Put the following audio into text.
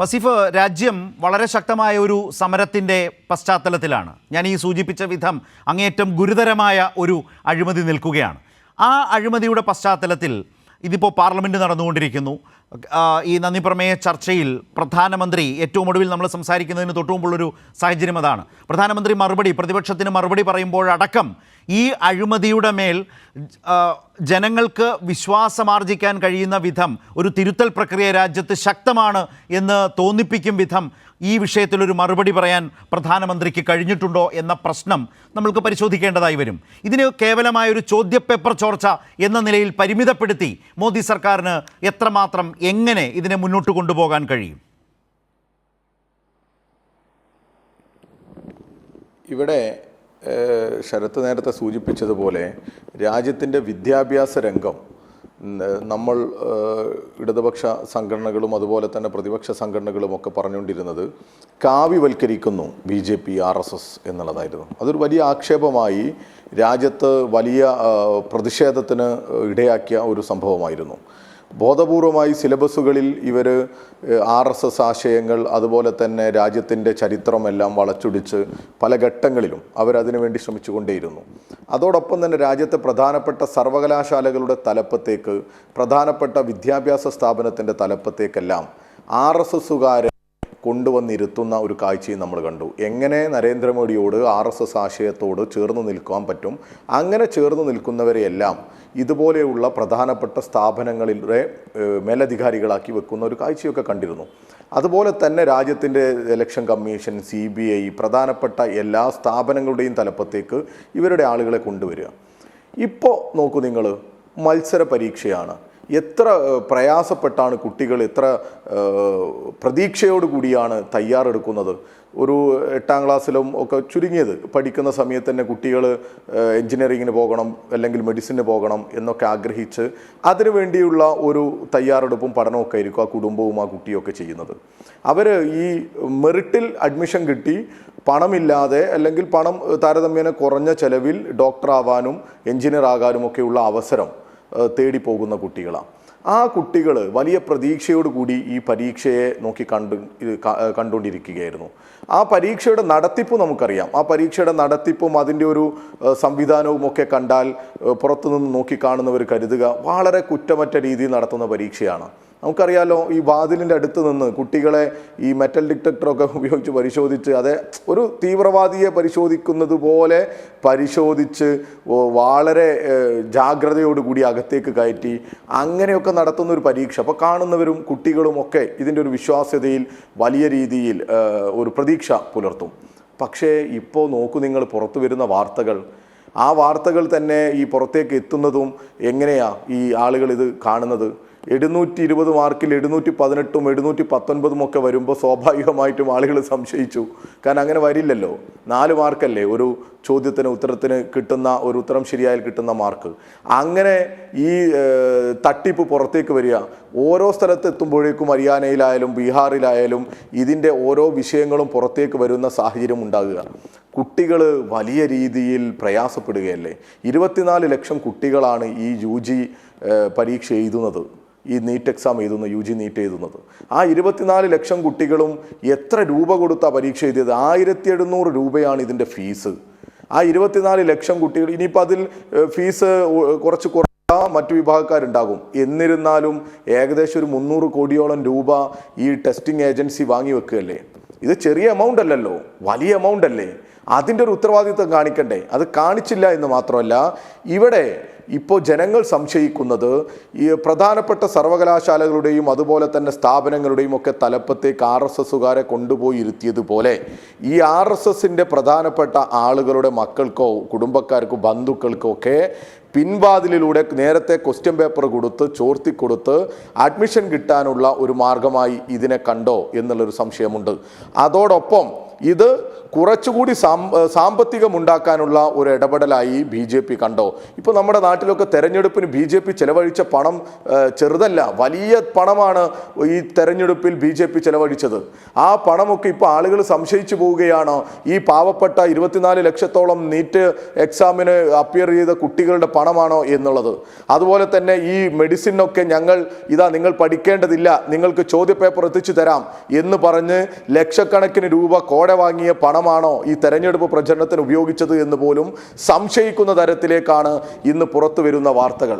വസീഫ് രാജ്യം വളരെ ശക്തമായ ഒരു സമരത്തിന്റെ പശ്ചാത്തലത്തിലാണ്. ഞാൻ ഈ സൂചിപ്പിച്ച വിധം അങ്ങേയറ്റം ഗുരുതരമായ ഒരു അഴിമതി നിൽക്കുകയാണ്. ആ അഴിമതിയുടെ പശ്ചാത്തലത്തിൽ ഇതിപ്പോൾ പാർലമെന്റ് നടന്നുകൊണ്ടിരിക്കുന്നു. ഈ നന്ദി പ്രമേയ ചർച്ചയിൽ പ്രധാനമന്ത്രി ഏറ്റവും ഒടുവിൽ നമ്മൾ സംസാരിക്കുന്നതിന് തൊട്ടു മുമ്പുള്ളൊരു സാഹചര്യം അതാണ്. പ്രധാനമന്ത്രി മറുപടി പ്രതിപക്ഷത്തിന് മറുപടി പറയുമ്പോഴടക്കം ഈ അഴിമതിയുടെ മേൽ ജനങ്ങൾക്ക് വിശ്വാസമാർജിക്കാൻ കഴിയുന്ന വിധം ഒരു തിരുത്തൽ പ്രക്രിയ രാജ്യത്ത് ശക്തമാണ് എന്ന് തോന്നിപ്പിക്കും വിധം ഈ വിഷയത്തിലൊരു മറുപടി പറയാൻ പ്രധാനമന്ത്രിക്ക് കഴിഞ്ഞിട്ടുണ്ടോ എന്ന പ്രശ്നം നമ്മൾക്ക് പരിശോധിക്കേണ്ടതായി വരും. ഇതിന് കേവലമായൊരു ചോദ്യപേപ്പർ ചോർച്ച എന്ന നിലയിൽ പരിമിതപ്പെടുത്തി മോദി സർക്കാരിന് എത്രമാത്രം എങ്ങനെ ഇതിനെ മുന്നോട്ട് കൊണ്ടുപോകാൻ കഴിയും? ഇവിടെ ശരത്ത് നേരത്തെ സൂചിപ്പിച്ചതുപോലെ രാജ്യത്തിന്റെ വിദ്യാഭ്യാസ രംഗം നമ്മൾ ഇടതുപക്ഷ സംഘടനകളും അതുപോലെ തന്നെ പ്രതിപക്ഷ സംഘടനകളും ഒക്കെ പറഞ്ഞുകൊണ്ടിരുന്നത് കാവ്യവൽക്കരിക്കുന്നു B J P R S S എന്നുള്ളതായിരുന്നു. അതൊരു വലിയ ആക്ഷേപമായി രാജ്യത്ത് വലിയ പ്രതിഷേധത്തിന് ഇടയാക്കിയ ഒരു സംഭവമായിരുന്നു. ബോധപൂർവമായി സിലബസുകളിൽ ഇവർ ആർ എസ് എസ് ആശയങ്ങൾ അതുപോലെ തന്നെ രാജ്യത്തിന്റെ ചരിത്രമെല്ലാം വളച്ചൊടിച്ച് പല ഘട്ടങ്ങളിലും അവരതിനു വേണ്ടി ശ്രമിച്ചുകൊണ്ടേയിരുന്നു. അതോടൊപ്പം തന്നെ രാജ്യത്തെ പ്രധാനപ്പെട്ട സർവകലാശാലകളുടെ തലപ്പത്തേക്ക് പ്രധാനപ്പെട്ട വിദ്യാഭ്യാസ സ്ഥാപനത്തിന്റെ തലപ്പത്തേക്കെല്ലാം ആർ എസ് എസുകാരെ കൊണ്ടുവന്നിരുത്തുന്ന ഒരു കാഴ്ചയും നമ്മൾ കണ്ടു. എങ്ങനെ നരേന്ദ്രമോദിയോട് ആർ എസ് എസ് ആശയത്തോട് ചേർന്ന് നിൽക്കാൻ പറ്റും അങ്ങനെ ചേർന്ന് നിൽക്കുന്നവരെയെല്ലാം ഇതുപോലെയുള്ള പ്രധാനപ്പെട്ട സ്ഥാപനങ്ങളിലെ മേലധികാരികളാക്കി വെക്കുന്ന ഒരു കാഴ്ചയൊക്കെ കണ്ടിരുന്നു. അതുപോലെ തന്നെ രാജ്യത്തിന്റെ election commission C B I പ്രധാനപ്പെട്ട എല്ലാ സ്ഥാപനങ്ങളുടെയും തലപ്പത്തേക്ക് ഇവരുടെ ആളുകളെ കൊണ്ടുവരിക. ഇപ്പോൾ നോക്കൂ നിങ്ങൾ മത്സര പരീക്ഷയാണ്. എത്ര പ്രയാസപ്പെട്ടാണ് കുട്ടികൾ എത്ര പ്രതീക്ഷയോടുകൂടിയാണ് കൂടിയാണ് തയ്യാറെടുക്കുന്നത്? ഒരു എട്ടാം ക്ലാസ്സിലും ഒക്കെ ചുരുങ്ങിയത്. പഠിക്കുന്ന സമയത്ത് തന്നെ കുട്ടികൾ എൻജിനീയറിങ്ങിന് പോകണം അല്ലെങ്കിൽ മെഡിസിന് പോകണം എന്നൊക്കെ ആഗ്രഹിച്ച് അതിനു വേണ്ടിയുള്ള ഒരു തയ്യാറെടുപ്പും പഠനമൊക്കെ ആയിരിക്കും ആ കുടുംബവും ആ കുട്ടിയൊക്കെ ചെയ്യുന്നത്. അവർ ഈ മെറിറ്റിൽ അഡ്മിഷൻ കിട്ടി പണമില്ലാതെ അല്ലെങ്കിൽ പണം താരതമ്യേന കുറഞ്ഞ ചെലവിൽ ഡോക്ടർ ആവാനും എഞ്ചിനീയർ ആകാനും ഒക്കെയുള്ള അവസരം തേടി പോകുന്ന കുട്ടികളാണ് ആ കുട്ടികൾ വലിയ പ്രതീക്ഷയോട് കൂടി ഈ പരീക്ഷയെ നോക്കി കണ്ടു കണ്ടുകൊണ്ടിരിക്കുകയായിരുന്നു ആ പരീക്ഷയുടെ നടത്തിപ്പ് നമുക്കറിയാം. ആ പരീക്ഷയുടെ നടത്തിപ്പും അതിന്റെ ഒരു സംവിധാനവും ഒക്കെ കണ്ടാൽ പുറത്തുനിന്ന് നോക്കി കാണുന്നവർ കരുതുക വളരെ കുറ്റമറ്റ രീതിയിൽ നടത്തുന്ന പരീക്ഷയാണ്. നമുക്കറിയാലോ ഈ വാതിലിന്റെ അടുത്ത് നിന്ന് കുട്ടികളെ ഈ മെറ്റൽ ഡിറ്റക്ടറൊക്കെ ഉപയോഗിച്ച് പരിശോധിച്ച് അതെ ഒരു തീവ്രവാദിയെ പരിശോധിക്കുന്നത് പോലെ പരിശോധിച്ച് വളരെ ജാഗ്രതയോടുകൂടി അകത്തേക്ക് കയറ്റി അങ്ങനെയൊക്കെ നടത്തുന്ന ഒരു പരീക്ഷ. അപ്പോൾ കാണുന്നവരും കുട്ടികളും ഒക്കെ ഇതിന്റെ ഒരു വിശ്വാസ്യതയിൽ വലിയ രീതിയിൽ ഒരു പ്രതീക്ഷ പുലർത്തും. പക്ഷേ ഇപ്പോൾ നോക്കൂ നിങ്ങൾ പുറത്തു വരുന്ന വാർത്തകൾ. ആ വാർത്തകൾ തന്നെ ഈ പുറത്തേക്ക് എത്തുന്നതും എങ്ങനെയാണ് ഈ ആളുകൾ ഇത് കാണുന്നത്? എഴുന്നൂറ്റി ഇരുപത് മാർക്കിൽ എഴുന്നൂറ്റി പതിനെട്ടും എഴുന്നൂറ്റി പത്തൊൻപതും ഒക്കെ വരുമ്പോൾ സ്വാഭാവികമായിട്ടും ആളുകൾ സംശയിച്ചു. കാരണം അങ്ങനെ വരില്ലല്ലോ. നാല് മാർക്കല്ലേ ഒരു ചോദ്യത്തിന് ഉത്തരത്തിന് കിട്ടുന്ന ഒരു ഉത്തരം ശരിയായാൽ കിട്ടുന്ന മാർക്ക്. അങ്ങനെ ഈ തട്ടിപ്പ് പുറത്തേക്ക് വരിക. ഓരോ സ്ഥലത്ത് എത്തുമ്പോഴേക്കും ഹരിയാനയിലായാലും ബീഹാറിലായാലും ഇതിന്റെ ഓരോ വിഷയങ്ങളും പുറത്തേക്ക് വരുന്ന സാഹചര്യം ഉണ്ടാകുക. കുട്ടികൾ വലിയ രീതിയിൽ പ്രയാസപ്പെടുകയല്ലേ? ഇരുപത്തിനാല് ലക്ഷം കുട്ടികളാണ് ഈ യു പരീക്ഷ എഴുതുന്നത്. ഈ നീറ്റ് എക്സാം എഴുതുന്ന യു ജി നീറ്റ് എഴുതുന്നത്. ആ ഇരുപത്തിനാല് ലക്ഷം കുട്ടികളും എത്ര രൂപ കൊടുത്താ പരീക്ഷ എഴുതിയത്? ആയിരത്തി എഴുന്നൂറ് രൂപയാണ് ഇതിന്റെ ഫീസ്. ആ ഇരുപത്തിനാല് ലക്ഷം കുട്ടികൾ ഇനിയിപ്പോൾ അതിൽ ഫീസ് കുറച്ച് കുറ മറ്റു വിഭാഗക്കാരുണ്ടാകും. എന്നിരുന്നാലും ഏകദേശം ഒരു മുന്നൂറ് കോടിയോളം രൂപ ഈ ടെസ്റ്റിംഗ് ഏജൻസി വാങ്ങി വെക്കുകയല്ലേ? ഇത് ചെറിയ എമൗണ്ട് അല്ലല്ലോ വലിയ എമൗണ്ട് അല്ലേ? അതിന്റെ ഒരു ഉത്തരവാദിത്വം കാണിക്കണ്ടേ? അത് കാണിച്ചില്ല എന്ന് മാത്രമല്ല ഇവിടെ ഇപ്പോൾ ജനങ്ങൾ സംശയിക്കുന്നത് ഈ പ്രധാനപ്പെട്ട സർവകലാശാലകളുടെയും അതുപോലെ തന്നെ സ്ഥാപനങ്ങളുടെയും ഒക്കെ തലപ്പത്തേക്ക് ആർ എസ് എസ്സുകാരെ കൊണ്ടുപോയി ഇരുത്തിയതുപോലെ ഈ ആർ എസ് എസിന്റെ പ്രധാനപ്പെട്ട ആളുകളുടെ മക്കൾക്കോ കുടുംബക്കാർക്കോ ബന്ധുക്കൾക്കോ ഒക്കെ പിൻവാതിലിലൂടെ നേരത്തെ ക്വസ്റ്റ്യൻ പേപ്പർ കൊടുത്ത് ചോർത്തി കൊടുത്ത് അഡ്മിഷൻ കിട്ടാനുള്ള ഒരു മാർഗമായി ഇതിനെ കണ്ടോ എന്നുള്ളൊരു സംശയമുണ്ട്. അതോടൊപ്പം ഇത് കുറച്ചുകൂടി സാമ്പത്തികമുണ്ടാക്കാനുള്ള ഒരു ഇടപെടലായി ബി ജെ പി കണ്ടോ? ഇപ്പോൾ നമ്മുടെ നാട്ടിലൊക്കെ തെരഞ്ഞെടുപ്പിന് ബി ജെ പി ചെലവഴിച്ച പണം ചെറുതല്ല വലിയ പണമാണ് ഈ തെരഞ്ഞെടുപ്പിൽ ബി ജെ പി ചെലവഴിച്ചത്. ആ പണമൊക്കെ ഇപ്പോൾ ആളുകൾ സംശയിച്ചു പോവുകയാണ്. ഈ പാവപ്പെട്ട ഇരുപത്തിനാല് ലക്ഷത്തോളം നീറ്റ് എക്സാമിന് അപ്പിയർ ചെയ്ത കുട്ടികളുടെ പണമാണോ എന്നുള്ളത്. അതുപോലെ തന്നെ ഈ മെഡിസിനൊക്കെ ഞങ്ങൾ ഇതാ നിങ്ങൾ പഠിക്കേണ്ടതില്ല നിങ്ങൾക്ക് ചോദ്യപേപ്പർ എത്തിച്ചു തരാം എന്ന് പറഞ്ഞ് ലക്ഷക്കണക്കിന് രൂപ കോട വാങ്ങിയ പണമാണോ ഈ തെരഞ്ഞെടുപ്പ് പ്രചരണത്തിന് ഉപയോഗിച്ചത് എന്ന് പോലും സംശയിക്കുന്ന തരത്തിലേക്കാണ് ഇന്ന് പുറത്തു വരുന്ന വാർത്തകൾ.